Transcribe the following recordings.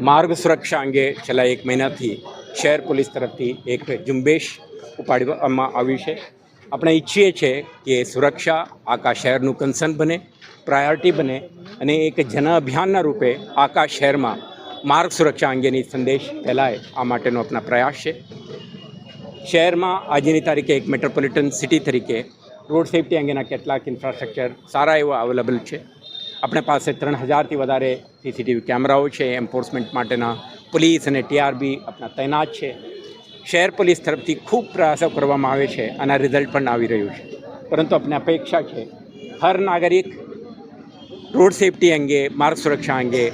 માર્ગ સુરક્ષા અંગે છેલ્લા એક મહિનાથી શહેર પોલીસ તરફથી એક ઝુંબેશ ઉપાડવામાં આવ્યું છે. આપણે ઈચ્છીએ છીએ કે સુરક્ષા આખા શહેરનું કન્સર્ન બને, પ્રાયોરિટી બને અને એક જન અભિયાનના રૂપે આખા શહેરમાં માર્ગ સુરક્ષા અંગેની સંદેશ ફેલાય. આ માટેનો આપણા પ્રયાસ છે. શહેરમાં આજની તારીખે એક મેટ્રોપોલિટન સિટી તરીકે રોડ સેફટી અંગેના કેટલાક ઇન્ફ્રાસ્ટ્રક્ચર સારા એવા અવેલેબલ છે. આપણે પાસે ત્રણ હજારથી વધારે સીસીટીવી કેમેરાઓ છે એન્ફોર્સમેન્ટ માટેના પોલીસ અને ટીઆરબી આપણા તૈનાત છે. શહેર પોલીસ તરફથી ખૂબ પ્રયાસો કરવામાં આવે છે અને રિઝલ્ટ પણ આવી રહ્યું છે. પરંતુ આપણે અપેક્ષા છે, હર નાગરિક રોડ સેફટી અંગે, માર્ગ સુરક્ષા અંગે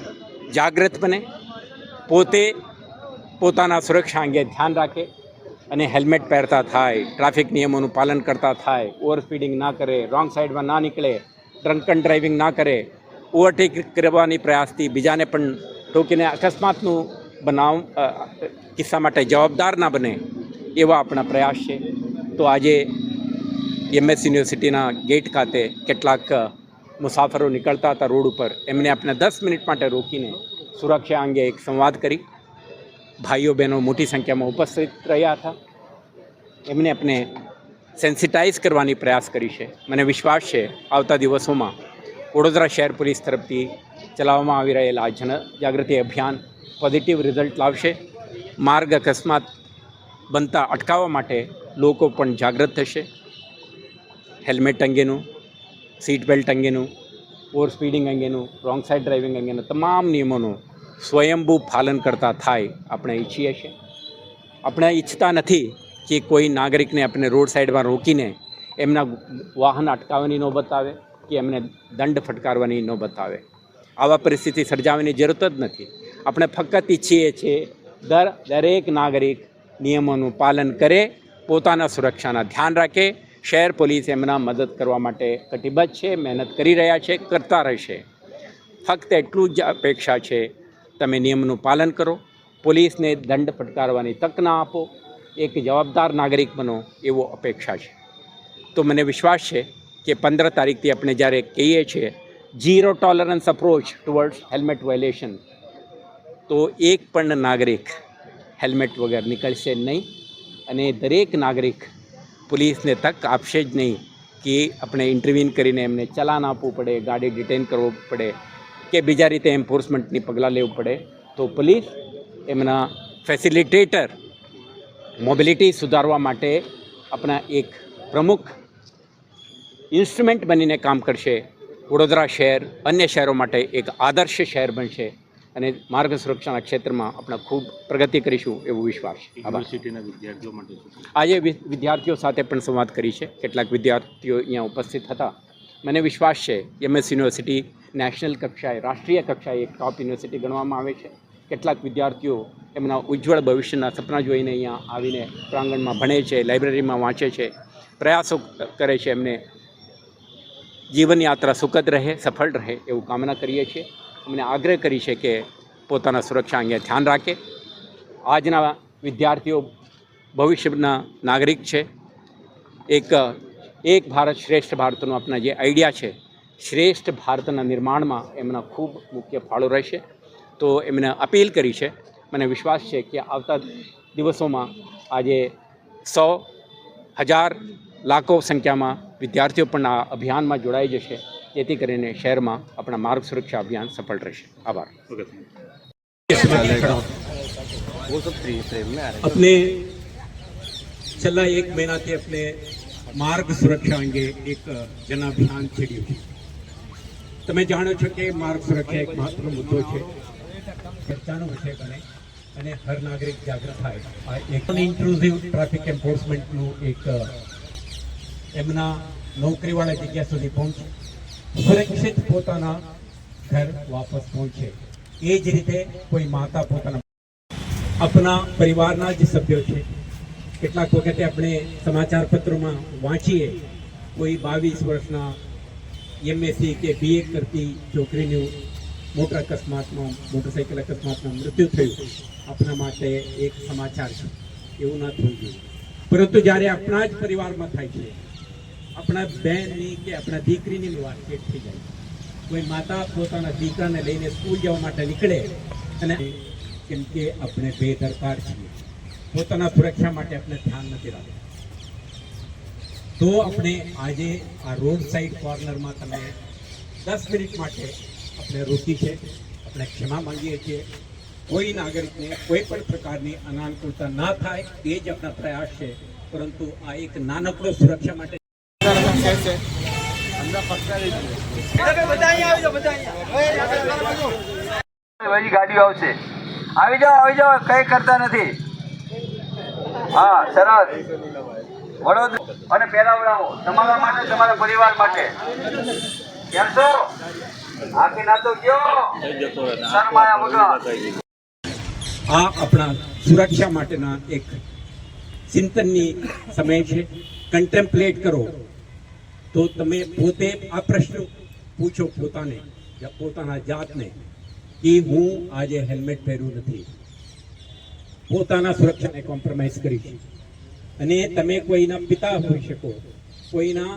જાગૃત બને, પોતે પોતાના સુરક્ષા અંગે ધ્યાન રાખે અને હેલ્મેટ પહેરતા થાય, ટ્રાફિક નિયમોનું પાલન કરતા થાય ઓવર સ્પીડિંગ ના કરે, રોંગ સાઈડમાં ના નીકળે ડ્રંકન ડ્રાઇવિંગ ના કરે ઓવરટેક કરવાની પ્રયાસથી બીજાને પણ ટોકીને અકસ્માતનું બનાવ કિસ્સા માટે જવાબદાર ના બને એવા આપણા પ્રયાસ છે. તો આજે એમએસ યુનિવર્સિટીના ગેટ ખાતે કેટલાક મુસાફરો નીકળતા હતા રોડ ઉપર. એમને આપણે દસ મિનિટ માટે રોકીને સુરક્ષા અંગે એક સંવાદ કરી. ભાઈઓ બહેનો મોટી સંખ્યામાં ઉપસ્થિત રહ્યા હતા. એમને આપણે સેન્સિટાઇઝ કરવાની પ્રયાસ કરી છે. મને વિશ્વાસ છે, આવતા દિવસોમાં વડોદરા શહેર પોલીસ તરફથી ચલાવવામાં આવી રહેલા આ જન જાગૃતિ અભિયાન પોઝિટિવ રિઝલ્ટ લાવશે. માર્ગ અકસ્માત બનતા અટકાવવા માટે લોકો પણ જાગૃત થશે. હેલ્મેટ અંગેનું સીટ બેલ્ટ અંગેનું ઓવર સ્પીડિંગ અંગેનું રોંગ સાઈડ ડ્રાઇવિંગ અંગેનું તમામ નિયમોનું સ્વયંભૂ પાલન કરતા થાય આપણે ઈચ્છીએ છીએ. આપણે ઈચ્છતા નથી કે કોઈ નાગરિકને આપણે રોડ સાઈડમાં રોકીને એમના વાહન અટકાવવાની નોબત આવે કે એમને દંડ ફટકારવાની નોબત આવે આવા પરિસ્થિતિ સર્જાવવાની જરૂરત જ નથી. આપણે ફક્ત ઈચ્છીએ છીએ દર, દરેક નાગરિક નિયમોનું પાલન કરે, પોતાના સુરક્ષાના ધ્યાન રાખે, શહેર પોલીસ એમના મદદ કરવા માટે કટિબદ્ધ છે, મહેનત કરી રહ્યા છે, કરતા રહેશે. ફક્ત એટલું જ અપેક્ષા છે, તમે નિયમનું પાલન કરો, પોલીસને દંડ ફટકારવાની તક ના આપો એક જવાબદાર નાગરિક બનો એવો અપેક્ષા છે. તો મને વિશ્વાસ છે કે પંદર તારીખથી આપણે જ્યારે કહીએ છીએ zero tolerance approach towards helmet violation તો એક પણ નાગરિક હેલ્મેટ વગર નીકળશે નહીં અને દરેક નાગરિક પોલીસને તક આપશે જ નહીં કે આપણે ઇન્ટરવ્યુન કરીને એમને ચલાન આપવું પડે, ગાડી ડિટેન કરવું પડે કે બીજા રીતે એન્ફોર્સમેન્ટની પગલાં લેવું પડે. તો પોલીસ એમના ફેસિલિટેટર મોબિલિટી સુધારવા માટે આપણા એક પ્રમુખ ઇન્સ્ટ્રુમેન્ટ બનીને કામ કરશે. વડોદરા શહેર અન્ય શહેરો માટે એક આદર્શ શહેર બનશે અને માર્ગ સુરક્ષાના ક્ષેત્રમાં આપણે ખૂબ પ્રગતિ કરીશું એવો વિશ્વાસ. વિદ્યાર્થીઓ માટે આજે વિદ્યાર્થીઓ સાથે પણ સંવાદ કરી છે. કેટલાક વિદ્યાર્થીઓ અહીંયા ઉપસ્થિત હતા. મને વિશ્વાસ છે એમએસ યુનિવર્સિટી નેશનલ કક્ષાએ રાષ્ટ્રીય કક્ષાએ એક ટોપ યુનિવર્સિટી ગણવામાં આવે છે. કેટલાક વિદ્યાર્થીઓ એમના ઉજ્જવળ ભવિષ્યના સપના જોઈને અહીંયા આવીને પ્રાંગણમાં ભણે છે, લાઇબ્રેરીમાં વાંચે છે, પ્રયાસો કરે છે એમને. જીવન યાત્રા સુખદ રહે, સફળ રહે એવું કામના કરીએ છીએ. અમને આગ્રહ કરી છે કે પોતાના સુરક્ષા અંગે ધ્યાન રાખે. આજના વિદ્યાર્થીઓ ભવિષ્યના નાગરિક છે. એક એક ભારત શ્રેષ્ઠ ભારતનો આપણા જે આઈડિયા છે, શ્રેષ્ઠ ભારતના નિર્માણમાં એમના ખૂબ મુખ્ય ફાળો રહેશે. તો એમને અપીલ કરી છે મને વિશ્વાસ છે કે આવતા દિવસોમાં આજે સો હજાર લાખો સંખ્યામાં વિદ્યાર્થીઓ પણ આ અભિયાનમાં જોડાઈ જશે જેથી કરીને શહેરમાં આપણા માર્ગ સુરક્ષા અભિયાન સફળ રહેશે આભાર ઓકે થેન્ક યુ. अपने છેલ્લા એક મહિનાથી આપણે માર્ગ સુરક્ષા અંગે એક જન અભિયાન છેડ્યું છે તમે જાણો છો કે માર્ગ સુરક્ષા એક મહત્વનો મુદ્દો છે ચર્ચાનો વિષય બને અને હર નાગરિક જાગૃત થાય. આ એક ઇન્ક્લુઝિવ ટ્રાફિક એન્ફોર્સમેન્ટનું એક એમના નોકરીવાળા જગ્યા સુધી પહોંચે, સુરક્ષિત પોતાના ઘર વાપસ પહોંચે. એ જ રીતે કોઈ માતા પોતાના આપણા પરિવારના જ સભ્યો છે. કેટલાક વખતે આપણે સમાચાર પત્રોમાં વાંચીએ, કોઈ બાવીસ વર્ષના એમએસસી કે બીએ કરતી છોકરીનું મોટર અકસ્માતમાં, મોટરસાઇકલ અકસ્માતમાં મૃત્યુ થયું આપણા માટે એક સમાચાર છે. એવું ના થવું જોઈએ. પરંતુ જ્યારે આપણા જ પરિવારમાં થાય છે, આપણા બહેનની કે આપણા દીકરીની વાતચીત થઈ જાય. કોઈ માતા પોતાના દીકરાને લઈને સ્કૂલ જવા માટે નીકળે અને કેમ કે આપણે બેદરકાર છીએ. પોતાના સુરક્ષા માટે આપણે ધ્યાન નથી રાખતું. તો આપણે આજે આ રોડ સાઈડ કોર્નરમાં તમે દસ મિનિટ માટે આપણે રોકી છે, આપણે ક્ષમા માંગીએ છીએ. કોઈ નાગરિકને કોઈ પણ પ્રકારની અનાનુકૂળતા ના થાય એ જ આપણા પ્રયાસ છે. પરંતુ આ એક નાનકડો સુરક્ષા માટે ગાડીઓ આવશે. આવી જાઓ આવી જાઓ, કઈ કરતા નથી. હા, સરસ. વડોદરા અને પેલાવડાવો તમારા માટે, તમારા પરિવાર માટે. કેમ છો? આ આપણા સુરક્ષા માટેના એક ચિંતનની સમય છે. કન્ટેમ્પલેટ કરો. તો તમે પોતે આ પ્રશ્ન પૂછો પોતાને પોતાના જાતને, કે હું આજે હેલ્મેટ પહેર્યું નથી. પોતાના સુરક્ષાને કોમ્પ્રોમાઇઝ કરીશ. અને તમે કોઈના પિતા હોઈ શકો, કોઈના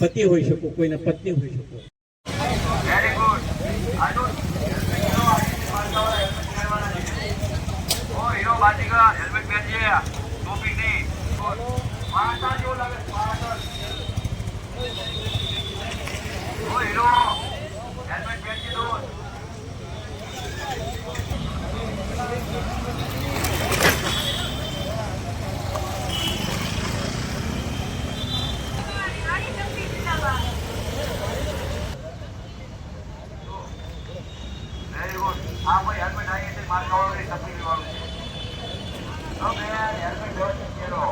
પતિ હોઈ શકો, કોઈના પત્ની હોઈ શકો વેરી ગુડ બાજીગર હેલ્મેટ પહેરજે ટોપી નહીં પાછળ જેવું લાગે પાછળ. ઓ હીરો હેલ્મેટ પહેરજે તો વેરી ગુડ આ ભાઈ હેલ્મેટ આવી છે મારે કવર તકલીફ વાળું છે ઓકે હેલ્મેટ વ્યવસ્થિત પહેરો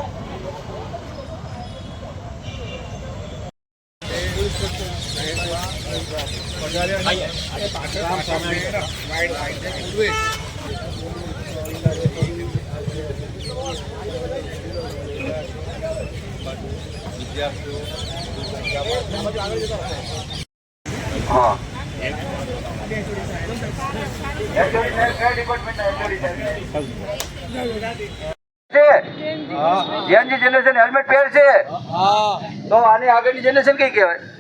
હા. યંગ જનરેશન હેલ્મેટ પહેરશે તો આની આગળની જનરેશન કઈ કહેવાય?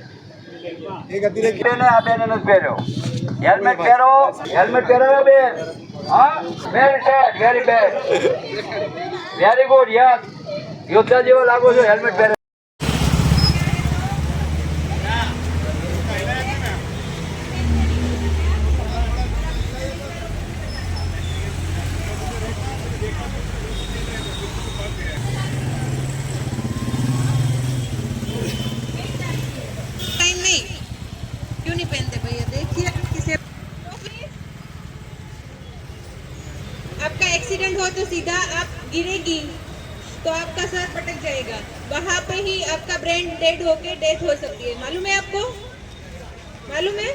પહેર્યો. હેલ્મેટ પહેરો, હેલ્મેટ પહેરાવો બેન. હા very set very bad very good yes યોદ્ધા જેવો લાગો છો, હેલ્મેટ પહેરે. नहीं पहनते भैया देखिए किसे आपका एक्सीडेंट हो तो सीधा आप गिरेगी तो आपका सर पटक जाएगा। वहाँ पे ही आपका ब्रेन डेड होके डेथ हो सकती है। मालूम है आपको? मालूम है?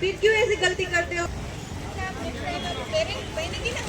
फिर क्यों ऐसी गलती करते हो? पहने- पहने की ना